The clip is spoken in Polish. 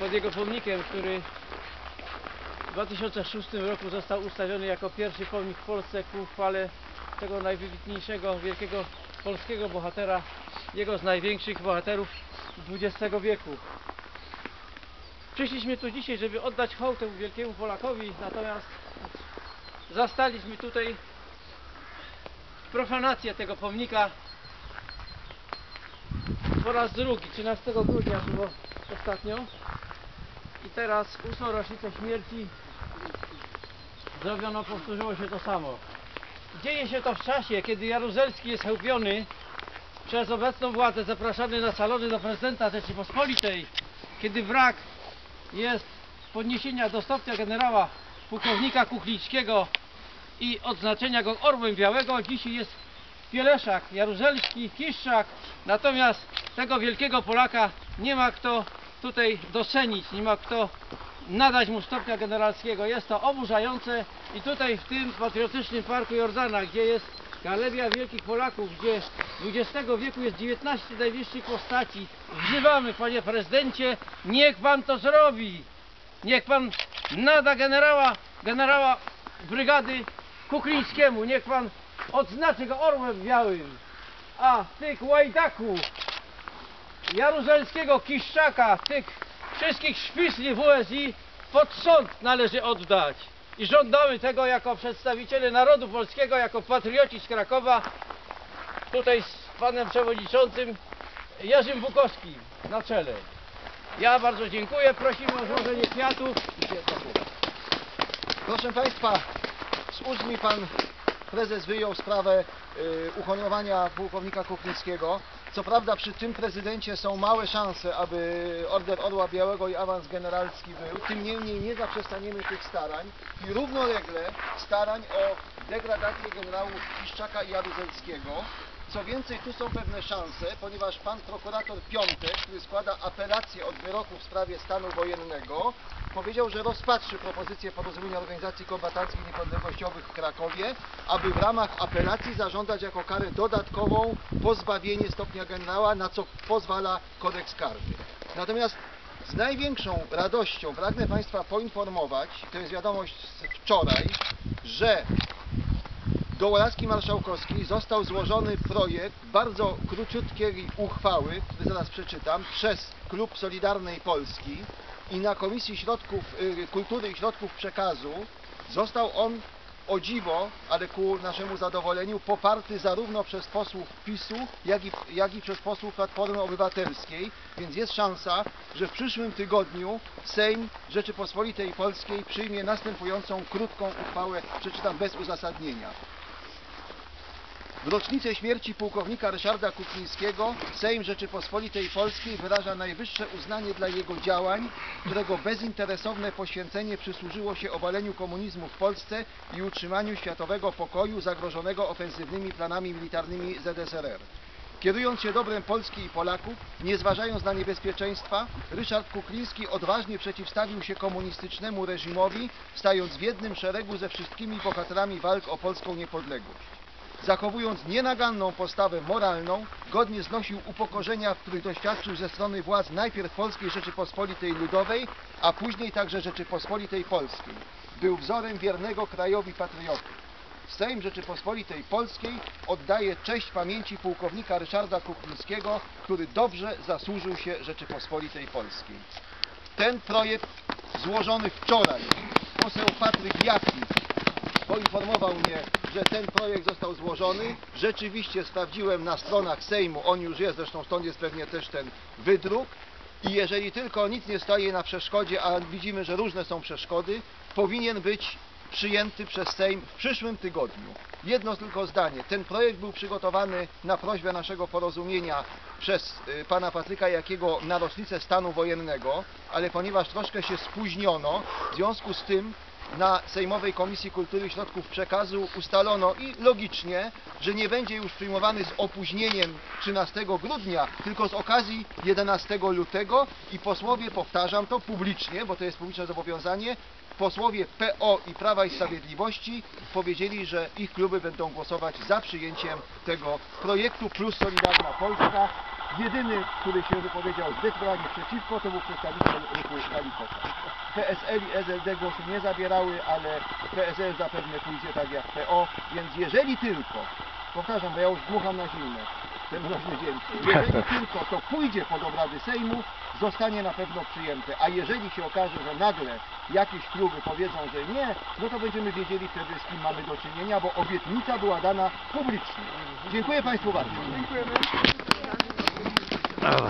pod jego pomnikiem, który w 2006 roku został ustawiony jako pierwszy pomnik w Polsce ku chwale tego najwybitniejszego, wielkiego polskiego bohatera, jego z największych bohaterów XX wieku. Przyszliśmy tu dzisiaj, żeby oddać hołd temu wielkiemu Polakowi, natomiast zastaliśmy tutaj profanację tego pomnika po raz drugi, 13 grudnia było ostatnio teraz ósmą rocznicę śmierci. Zrobiono, powtórzyło się to samo. Dzieje się to w czasie, kiedy Jaruzelski jest chełpiony przez obecną władzę, zapraszany na salony do prezydenta Rzeczypospolitej, kiedy wrak jest podniesienia do stopnia generała pułkownika Kuchlickiego i odznaczenia go orłem białego, dzisiaj jest Pieleszak, Jaruzelski, Kiszczak, natomiast tego wielkiego Polaka nie ma kto tutaj docenić, nie ma kto nadać mu stopnia generalskiego. Jest to oburzające i tutaj w tym patriotycznym parku Jordana, gdzie jest Galeria Wielkich Polaków, gdzie XX wieku jest 19 najwyższych postaci, wzywamy panie prezydencie, niech pan to zrobi. Niech pan nada generała, generała brygady Kuklińskiemu, niech pan odznaczy go orłem białym. A tych łajdaków, Jaruzelskiego, Kiszczaka, tych wszystkich szpicli WSI pod sąd należy oddać. I żądamy tego jako przedstawiciele narodu polskiego, jako patrioci z Krakowa, tutaj z panem przewodniczącym Jerzym Bukowskim na czele. Ja bardzo dziękuję, prosimy o złożenie kwiatów. Proszę Państwa, z mi Pan Prezes wyjął sprawę y, uhonorowania pułkownika Kuchnickiego. Co prawda przy tym prezydencie są małe szanse, aby Order Orła Białego i awans generalski był. Tym niemniej nie zaprzestaniemy tych starań i równolegle starań o degradację generałów Kiszczaka i Jaruzelskiego. Co więcej, tu są pewne szanse, ponieważ pan prokurator Piątek, który składa apelację od wyroku w sprawie stanu wojennego, powiedział, że rozpatrzy propozycję porozumienia organizacji kombatanckich niepodległościowych w Krakowie, aby w ramach apelacji zażądać jako karę dodatkową pozbawienie stopnia generała, na co pozwala kodeks karny. Natomiast z największą radością pragnę Państwa poinformować, to jest wiadomość z wczoraj, że do łaski marszałkowskiej został złożony projekt bardzo króciutkiej uchwały, który zaraz przeczytam, przez Klub Solidarnej Polski i na Komisji Środków, y, Kultury i Środków Przekazu został on o dziwo, ale ku naszemu zadowoleniu, poparty zarówno przez posłów PiSu, jak i, jak i przez posłów Platformy Obywatelskiej, więc jest szansa, że w przyszłym tygodniu Sejm Rzeczypospolitej Polskiej przyjmie następującą krótką uchwałę, przeczytam bez uzasadnienia. W rocznicę śmierci pułkownika Ryszarda Kuklińskiego Sejm Rzeczypospolitej Polskiej wyraża najwyższe uznanie dla jego działań, którego bezinteresowne poświęcenie przysłużyło się obaleniu komunizmu w Polsce i utrzymaniu światowego pokoju zagrożonego ofensywnymi planami militarnymi ZSRR. Kierując się dobrem Polski i Polaków, nie zważając na niebezpieczeństwa, Ryszard Kukliński odważnie przeciwstawił się komunistycznemu reżimowi, stając w jednym szeregu ze wszystkimi bohaterami walk o polską niepodległość. Zachowując nienaganną postawę moralną, godnie znosił upokorzenia, których doświadczył ze strony władz najpierw Polskiej Rzeczypospolitej Ludowej, a później także Rzeczypospolitej Polskiej. Był wzorem wiernego krajowi patrioty. Sejm Rzeczypospolitej Polskiej oddaje cześć pamięci pułkownika Ryszarda Kuklińskiego, który dobrze zasłużył się Rzeczypospolitej Polskiej. Ten projekt złożony wczoraj, poseł Patryk Jaki poinformował mnie, że ten projekt został złożony. Rzeczywiście sprawdziłem na stronach Sejmu, on już jest, zresztą stąd jest pewnie też ten wydruk. I jeżeli tylko nic nie stoi na przeszkodzie, a widzimy, że różne są przeszkody, powinien być przyjęty przez Sejm w przyszłym tygodniu. Jedno tylko zdanie. Ten projekt był przygotowany na prośbę naszego porozumienia przez y, pana Patryka Jakiego na rocznicę stanu wojennego, ale ponieważ troszkę się spóźniono, w związku z tym na Sejmowej Komisji Kultury i Środków Przekazu ustalono i logicznie, że nie będzie już przyjmowany z opóźnieniem 13 grudnia, tylko z okazji 11 lutego. I posłowie, powtarzam to publicznie, bo to jest publiczne zobowiązanie, posłowie PO i Prawa i Sprawiedliwości powiedzieli, że ich kluby będą głosować za przyjęciem tego projektu plus Solidarna Polska Jedyny, który się wypowiedział zdecydowanie przeciwko, to był przedstawiciel ruchu Kalikosa. PSL i SLD głosu nie zabierały, ale PSL zapewne pójdzie tak jak PO, więc jeżeli tylko, powtarzam, bo ja już dmucham na zimne, ten mroźny dzień, jeżeli tylko to pójdzie pod obrady Sejmu, zostanie na pewno przyjęte, a jeżeli się okaże, że nagle jakieś kluby powiedzą, że nie, no to będziemy wiedzieli wtedy z kim mamy do czynienia, bo obietnica była dana publicznie. Dziękuję Państwu bardzo. Oh.